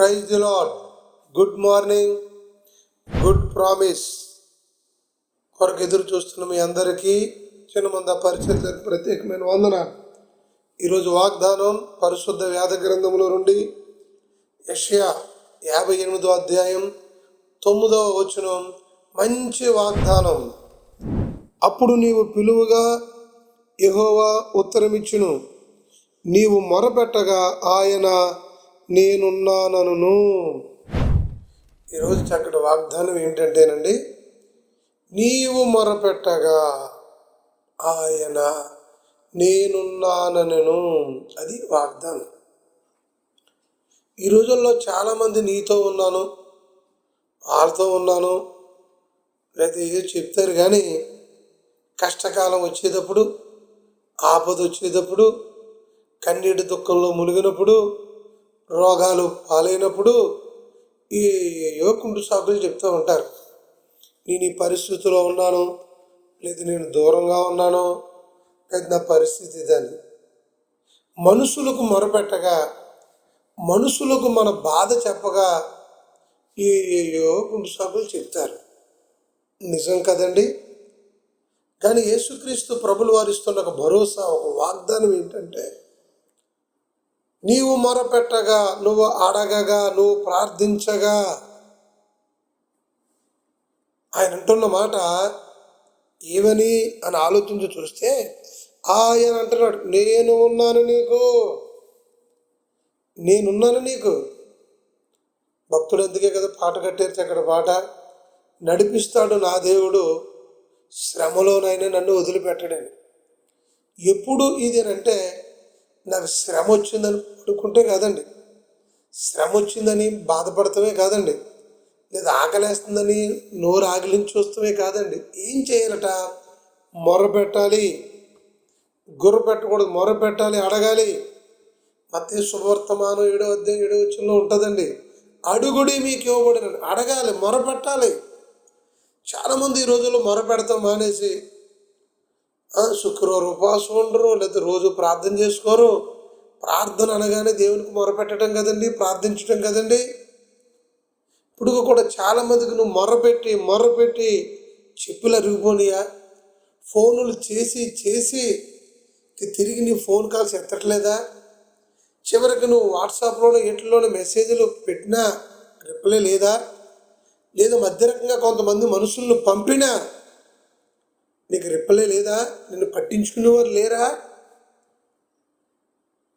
Praise the Lord good morning good promise కొరకు ఎదురు చూస్తున్న మీ అందరికీ చిన్నమంద పరిచయం ప్రత్యేకమైన వందన ఈరోజు వాగ్దానం పరిశుద్ధ వ్యాధ గ్రంథంలో నుండి యష్యా యాభై ఎనిమిదో అధ్యాయం తొమ్మిదవ వచనం. మంచి వాగ్దానం. అప్పుడు నీవు పిలువగా యహోవా ఉత్తరమిచ్చును. నీవు మొరపెట్టగా ఆయన నేనున్నానను ఈరోజు చక్కటి వాగ్దానం ఏంటంటేనండి నీవు మొరపెట్టగా ఆయన నేనున్నానను అది వాగ్దానం. ఈ రోజుల్లో చాలామంది నీతో ఉన్నాను వాళ్ళతో ఉన్నాను లేదా ఏదో చెప్తారు కానీ కష్టకాలం వచ్చేటప్పుడు ఆపద వచ్చేటప్పుడు కన్నీటి దుఃఖంలో మునిగినప్పుడు రోగాలు పాలైనప్పుడు ఈ యువకుండు సాకులు చెప్తూ ఉంటారు. నేను ఈ పరిస్థితిలో ఉన్నాను లేదా నేను దూరంగా ఉన్నాను లేదు నా పరిస్థితి ఇదని. మనుషులకు మొరపెట్టగా మనుషులకు మన బాధ చెప్పగా ఏయో గుండు సాకులు చెప్తారు. నిజం కదండి? కానీ యేసుక్రీస్తు ప్రభులు వారిస్తున్న ఒక భరోసా ఒక వాగ్దానం ఏంటంటే నీవు మొరపెట్టగా నువ్వు అడగగా నువ్వు ప్రార్థించగా. ఆయన అంటున్న మాట ఏమని అని ఆలోచించి చూస్తే ఆయన అంటున్నాడు నేను ఉన్నాను నీకు. నేనున్నాను నీకు. భక్తుడు అందుకే కదా పాట కట్టేది అక్కడ పాట నడిపిస్తాడు నా దేవుడు. శ్రమలోనైనా నన్ను వదిలిపెట్టడని. ఎప్పుడు ఇది అంటే నాకు శ్రమ వచ్చిందని పడుకుంటే కాదండి. శ్రమ వచ్చిందని బాధపడటమే కాదండి. లేదా ఆకలేస్తుందని నోరు ఆగిలించి చూస్తమే కాదండి. ఏం చేయాలట? మొర్ర పెట్టాలి. గుర్ర పెట్టకూడదు. మొర్ర పెట్టాలి అడగాలి. మత్తే శుభవర్తమానం ఏడో అధ్యాయం ఏడో వచ్చంలో ఉంటుందండి. అడుగుడి మీకు ఇవ్వబడిన అడగాలి మొర పెట్టాలి. చాలామంది ఈ రోజుల్లో మొర పెడతాం మానేసి శుక్రవారం ఉపవాసం ఉండరు లేదా రోజు ప్రార్థన చేసుకోరు. ప్రార్థన అనగానే దేవునికి మొరపెట్టడం కదండి ప్రార్థించడం కదండి. ఇప్పుడు కూడా చాలామందికి నువ్వు మొరపెట్టి మొరపెట్టి చెప్పులు అరిగిపోనియా ఫోనులు చేసి చేసి తిరిగి నీ ఫోన్ కాల్స్ ఎత్తట్లేదా? చివరికి నువ్వు వాట్సాప్లోనూ ఇంట్లోనూ మెసేజ్లు పెట్టినా రిప్లై లేదా? లేదా మధ్యరకంగా కొంతమంది మనుషులను పంపినా నీకు రిప్పలే లేదా? నిన్ను పట్టించుకునేవారు లేరా?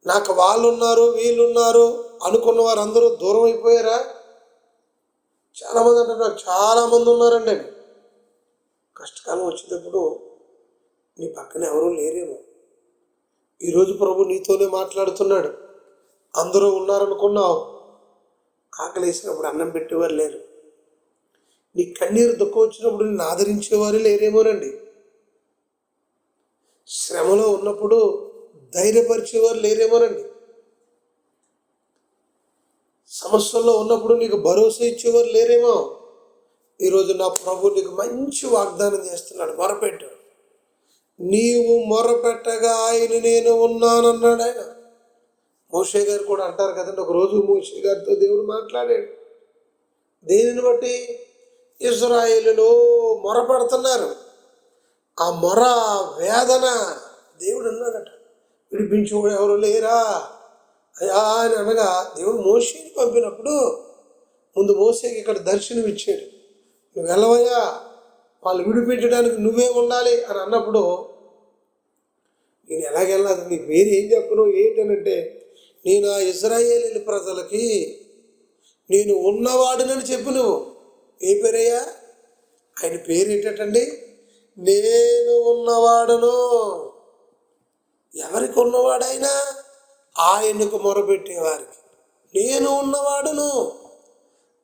నాకు వాళ్ళు ఉన్నారు వీళ్ళు ఉన్నారు అనుకున్న వారు అందరూ దూరం అయిపోయారా? చాలామంది అంటారు నాకు చాలామంది ఉన్నారండి. అని కష్టకాలం వచ్చేటప్పుడు నీ పక్కన ఎవరూ లేరేమో. ఈరోజు ప్రభు నీతోనే మాట్లాడుతున్నాడు. అందరూ ఉన్నారనుకున్నావు. ఆకలి వేసినప్పుడు అన్నం పెట్టేవారు లేరు. నీ కన్నీరు దుఃఖం వచ్చినప్పుడు నిన్ను ఆదరించేవారు లేరేమోనండి. శ్రమలో ఉన్నప్పుడు ధైర్యపరిచేవారు లేరేమోనండి. సమస్యల్లో ఉన్నప్పుడు నీకు భరోసా ఇచ్చేవారు లేరేమో. ఈరోజు నా ప్రభు నీకు మంచి వాగ్దానం చేస్తున్నాడు మొరపెట్టు. నీవు మొరపెట్టగా ఆయన నేను ఉన్నానన్నాడు ఆయన. మోషే గారు కూడా అంటారు కదండి ఒక రోజు మోషే గారితో దేవుడు మాట్లాడాడు. దేనిని బట్టి? ఇజ్రాయేలులో మొరపెడుతున్నారు. ఆ మొర వేదన దేవుడు అన్నాడట. విడిపించుకోడు ఎవరు లేరా? అయ్యా అని అనగా దేవుడు మోసేని పంపినప్పుడు ముందు మోసేకి ఇక్కడ దర్శనం ఇచ్చాడు. నువ్వు వెళ్ళవయ్యా వాళ్ళు విడిపించడానికి నువ్వే ఉండాలి అని అన్నప్పుడు నేను ఎలాగెళ్ళాలి? నీకు పేరు ఏం చెప్పను? ఏంటనంటే నేను ఆ ఇజ్రాయేలీ ప్రజలకి నేను ఉన్నవాడినని చెప్పు నువ్వు. ఏ పేరయ్యా? ఆయన పేరు ఏంటంటే నేను ఉన్నవాడును. ఎవరికి ఉన్నవాడైనా ఆయనకు మొరపెట్టేవారికి. నేను ఉన్నవాడును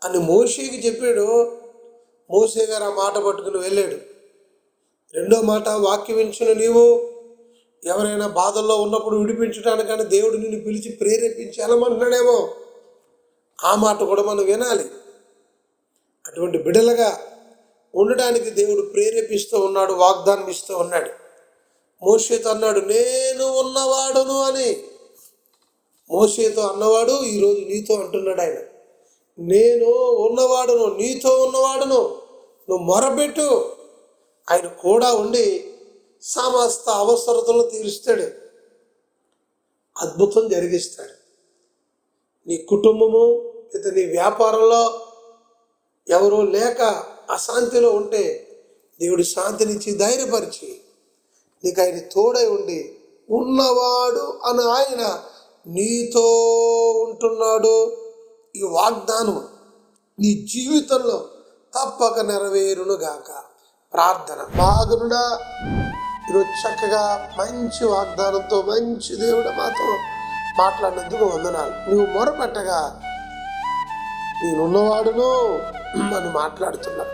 అని మోషేకి చెప్పాడు. మోసే గారు ఆ మాట పట్టుకుని వెళ్ళాడు. రెండో మాట వాక్యం వించిన నీవు. ఎవరైనా బాధల్లో ఉన్నప్పుడు విడిపించడానికని దేవుడు నిన్ను పిలిచి ప్రేరేపించి వెళ్ళమంటున్నాడేమో ఆ మాట కూడా మనం వినాలి. అటువంటి బిడలుగా ఉండడానికి దేవుడు ప్రేరేపిస్తూ ఉన్నాడు వాగ్దానం ఇస్తూ ఉన్నాడు. మోషేతో అన్నాడు నేను ఉన్నవాడును అని. మోషేతో అన్నవాడు ఈరోజు నీతో అంటున్నాడు ఆయన. నేను ఉన్నవాడును నీతో ఉన్నవాడును నువ్వు మొరబెట్టు ఆయన కూడా ఉండి సమస్త అవసరతలు తీరుస్తాడు. అద్భుతం జరిగిస్తాడు. నీ కుటుంబము లేదా నీ వ్యాపారంలో ఎవరూ లేక అశాంతిలో ఉంటే దేవుడు శాంతినిచ్చి ధైర్యపరిచి నీకు ఆయన తోడై ఉండి ఉన్నవాడు అని ఆయన నీతో ఉంటున్నాడు. ఈ వాగ్దానం నీ జీవితంలో తప్పక నెరవేరును గాక ప్రార్థన. బాగునుడా ఈరోజు చక్కగా మంచి వాగ్దానంతో మంచి దేవుడు మాతో మాట్లాడినందుకు వందనాలు. నువ్వు మొరపెట్టగా నేనున్నవాడును అని మాట్లాడుతున్నా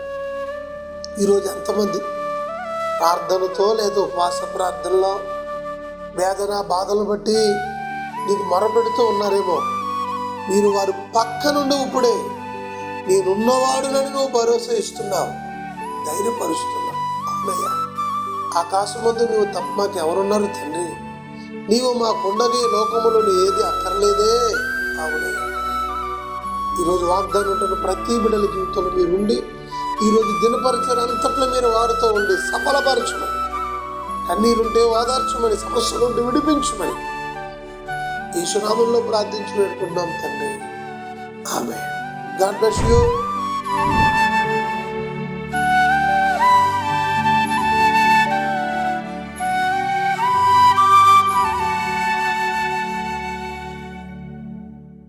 ఈరోజు ఎంతమంది? ప్రార్థనతో లేదా ఉపవాస ప్రార్థనలో? వేదన బాధలు బట్టి నీకు మొరపెడుతూ ఉన్నారేమో. మీరు వారు పక్క నుండి ఇప్పుడే. నేనున్నవాడునని నువ్వు భరోసా ఇస్తున్నావు. ధైర్యపరుస్తున్నావు. అవునయ్యా. ఆకాశమందు నువ్వు తప్ప మాకు ఎవరున్నారు తండ్రి? నీవు మాకుండని ఈ లోకములో ఏది అక్కర్లేదే? అవునయ్యా. ఈరోజు వాగ్దానం ఉంటున్న ప్రతి బిడ్డల జీవితంలో మీరుండి ఉండి ఈరోజు దినపరిచయం అంతట్లో మీరు వారితో ఉండి సఫలపరచమని కన్నీరుంటే ఓదార్చమని సమస్యలుంటే విడిపించమని ఈ సునామంలో ప్రార్థించి పెట్టుకున్నాం తండ్రి. ఆమె గాడ్ బ్లెస్ యూ.